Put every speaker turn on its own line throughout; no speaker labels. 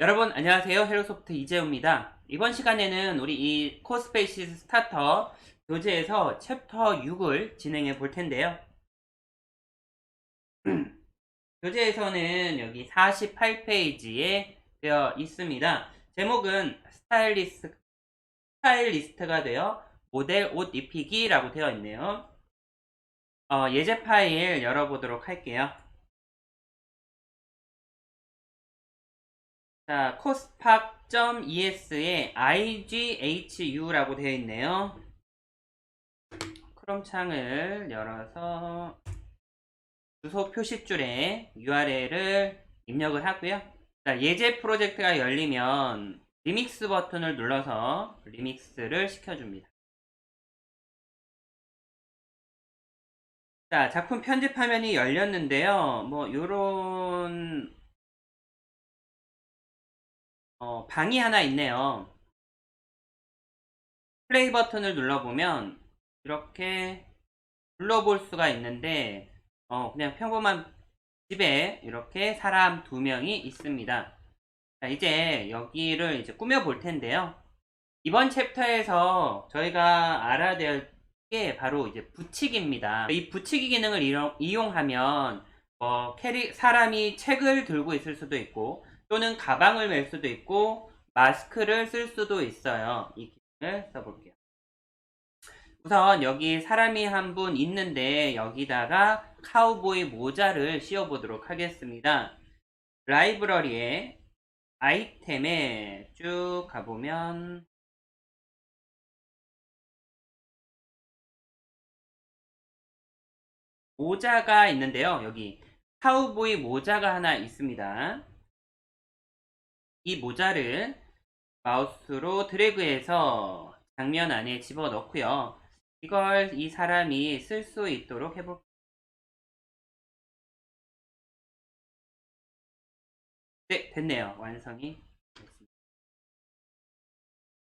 여러분 안녕하세요. 헬로소프트 이재우입니다. 이번 시간에는 우리 이 코스페이시 스타터 교재에서 챕터 6을 진행해 볼 텐데요. 교재에서는 여기 48페이지에 되어 있습니다. 제목은 스타일리스트, 스타일리스트가 되어 모델 옷 입히기 라고 되어 있네요. 어, 예제 파일 열어보도록 할게요 자, cospac.es에 ighu라고 되어 있네요. 크롬 창을 열어서 주소 표시줄에 URL을 입력을 하고요. 자, 예제 프로젝트가 열리면 리믹스 버튼을 눌러서 리믹스를 시켜줍니다. 자, 작품 편집 화면이 열렸는데요. 뭐, 요런 어, 방이 하나 있네요. 플레이 버튼을 눌러보면 이렇게 눌러볼 수가 있는데 어, 그냥 평범한 집에 이렇게 사람 두 명이 있습니다. 자, 이제 여기를 이제 꾸며 볼 텐데요. 이번 챕터에서 저희가 알아야 될 게 바로 이제 붙이기입니다. 이 붙이기 기능을 이용- 이용하면 어, 캐리 사람이 책을 들고 있을 수도 있고 또는 가방을 멜 수도 있고 마스크를 쓸 수도 있어요. 이 기능을 써볼게요. 우선 여기 사람이 한 분 있는데 여기다가 카우보이 모자를 씌워보도록 하겠습니다. 라이브러리에 아이템에 쭉 가보면 모자가 있는데요. 여기 카우보이 모자가 하나 있습니다. 이 모자를 마우스로 드래그해서 장면 안에 집어넣고요. 이걸 이 사람이 쓸 수 있도록 해볼게요. 네, 됐네요. 완성이 됐습니다.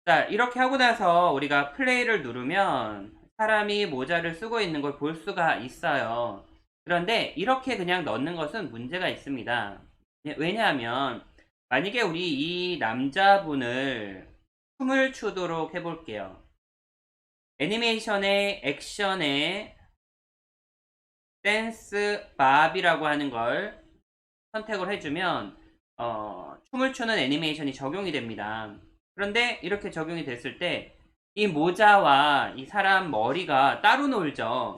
자, 이렇게 하고 나서 우리가 플레이를 누르면 사람이 모자를 쓰고 있는 걸 볼 수가 있어요. 그런데 이렇게 그냥 넣는 것은 문제가 있습니다. 왜냐하면 만약에 우리 이 남자분을 춤을 추도록 해볼게요. 애니메이션의 액션에 댄스 밥이라고 하는 걸 선택을 해주면 어, 춤을 추는 애니메이션이 적용이 됩니다. 그런데 이렇게 적용이 됐을 때 이 모자와 이 사람 머리가 따로 놀죠.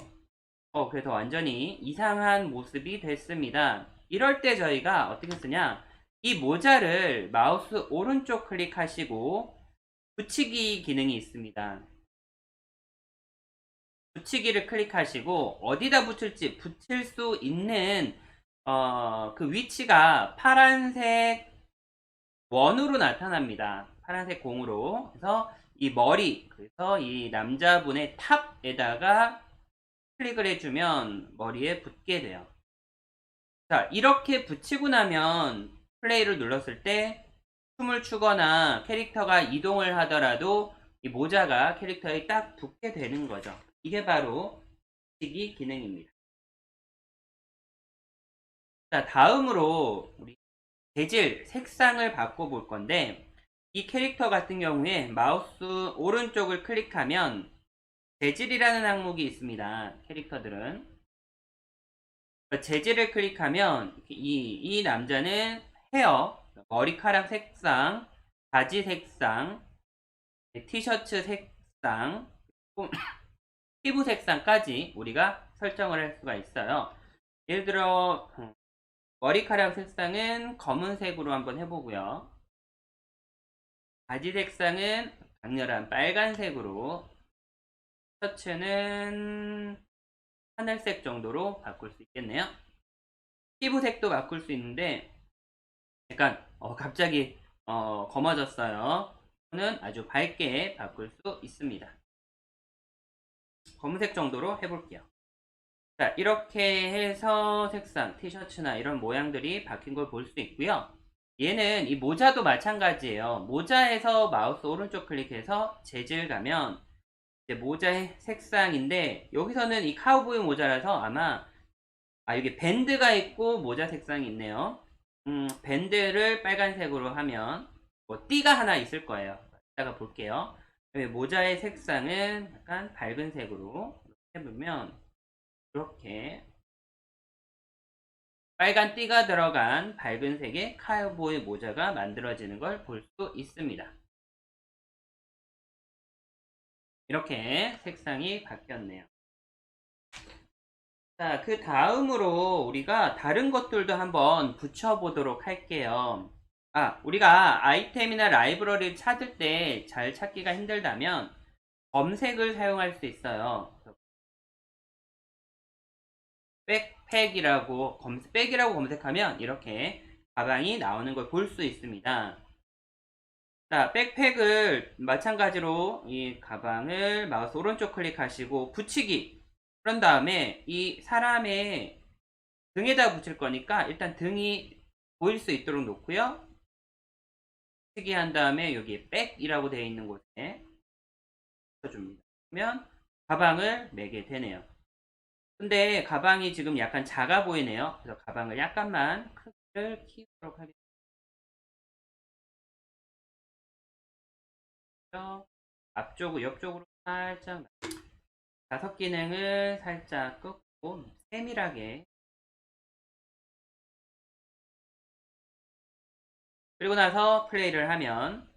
어, 그래서 완전히 이상한 모습이 됐습니다. 이럴 때 저희가 어떻게 쓰냐? 이 모자를 마우스 오른쪽 클릭하시고 붙이기 기능이 있습니다. 붙이기를 클릭하시고 어디다 붙일지 붙일 수 있는 어, 그 위치가 파란색 원으로 나타납니다. 파란색 공으로. 그래서 이 머리, 그래서 이 남자분의 탑에다가 클릭을 해주면 머리에 붙게 돼요. 자, 이렇게 붙이고 나면 플레이를 눌렀을 때 춤을 추거나 캐릭터가 이동을 하더라도 이 모자가 캐릭터에 딱 붙게 되는 거죠. 이게 바로 붙이기 기능입니다. 자, 다음으로 우리 재질, 색상을 바꿔볼 건데 이 캐릭터 같은 경우에 마우스 오른쪽을 클릭하면 재질이라는 항목이 있습니다. 캐릭터들은 재질을 클릭하면 이, 이 남자는 헤어, 머리카락 색상, 바지 색상, 티셔츠 색상, 피부 색상까지 우리가 설정을 할 수가 있어요. 예를 들어 머리카락 색상은 검은색으로 한번 해보고요. 바지 색상은 강렬한 빨간색으로 셔츠는 하늘색 정도로 바꿀 수 있겠네요. 피부색도 바꿀 수 있는데 약간 어, 갑자기 어, 검어졌어요. 는 아주 밝게 바꿀 수 있습니다. 검은색 정도로 해볼게요. 자, 이렇게 해서 색상, 티셔츠나 이런 모양들이 바뀐 걸 볼 수 있고요. 얘는 이 모자도 마찬가지예요. 모자에서 마우스 오른쪽 클릭해서 재질 가면 이제 모자의 색상인데 여기서는 이 카우보이 모자라서 아마 아 여기 밴드가 있고 모자 색상이 있네요. 음, 밴드를 빨간색으로 하면 뭐 띠가 하나 있을 거예요. 이따가 볼게요. 모자의 색상은 약간 밝은 색으로 해보면 이렇게 빨간 띠가 들어간 밝은 색의 카우보이 모자가 만들어지는 걸 볼 수 있습니다. 이렇게 색상이 바뀌었네요. 자, 그 다음으로 우리가 다른 것들도 한번 붙여보도록 할게요. 아, 우리가 아이템이나 라이브러리를 찾을 때 잘 찾기가 힘들다면 검색을 사용할 수 있어요. 백팩이라고 검색, 백이라고 검색하면 이렇게 가방이 나오는 걸 볼 수 있습니다. 자, 백팩을 마찬가지로 이 가방을 마우스 오른쪽 클릭하시고 붙이기. 그런 다음에 이 사람의 등에다 붙일 거니까 일단 등이 보일 수 있도록 놓고요. 붙이기 한 다음에 여기 백이라고 되어 있는 곳에 붙여줍니다. 그러면 가방을 매게 되네요. 근데 가방이 지금 약간 작아 보이네요. 그래서 가방을 약간만 크기를 키우도록 하겠습니다. 앞쪽으로 옆쪽으로 살짝 다섯 기능을 살짝 끄고 세밀하게 그리고 나서 플레이를 하면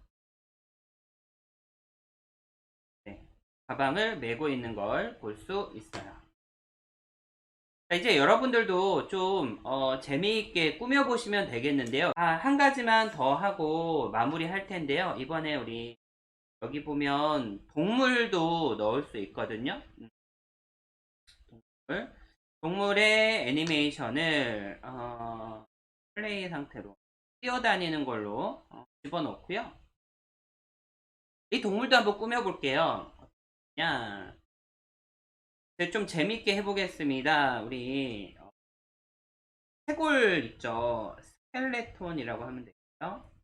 네, 가방을 메고 있는 걸 볼 수 있어요. 자, 이제 여러분들도 좀 어, 재미있게 꾸며보시면 되겠는데요. 아, 한 가지만 더 하고 마무리 할 텐데요. 이번에 우리 여기 보면 동물도 넣을 수 있거든요. 음. 동물. 동물의 애니메이션을 어, 플레이 상태로 뛰어다니는 걸로 어, 집어넣고요. 이 동물도 한번 꾸며볼게요. 그냥 좀 재밌게 해보겠습니다. 우리 어, 해골 있죠? 스켈레톤이라고 하면 되겠죠?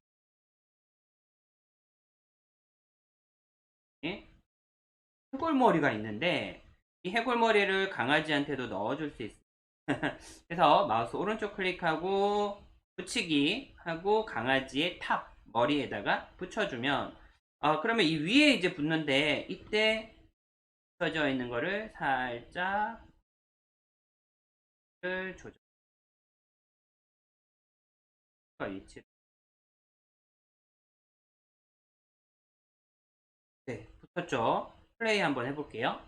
해골머리가 있는데 이 해골머리를 강아지한테도 넣어줄 수 있어요. 그래서 마우스 오른쪽 클릭하고 붙이기 하고 강아지의 탑 머리에다가 붙여주면 어, 그러면 이 위에 이제 붙는데 이때 붙여져 있는 거를 살짝 을 조절 위치 네 붙었죠 플레이 한번 해볼게요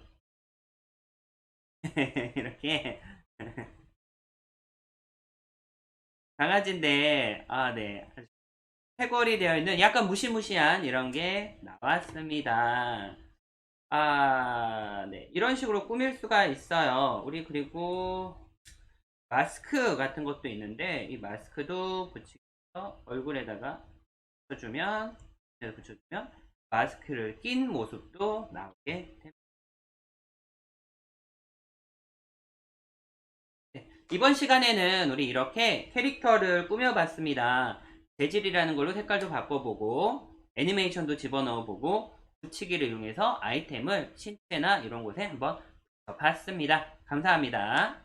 이렇게 강아지인데 아 네 해골이 되어 있는 약간 무시무시한 이런 게 나왔습니다. 아, 네. 이런 식으로 꾸밀 수가 있어요. 우리 그리고 마스크 같은 것도 있는데 이 마스크도 붙이서 얼굴에다가 붙여주면 붙여주면 마스크를 낀 모습도 나오게 됩니다. 네, 이번 시간에는 우리 이렇게 캐릭터를 꾸며봤습니다. 재질이라는 걸로 색깔도 바꿔보고 애니메이션도 집어넣어보고 붙이기를 이용해서 아이템을 신체나 이런 곳에 한번 봤습니다. 감사합니다.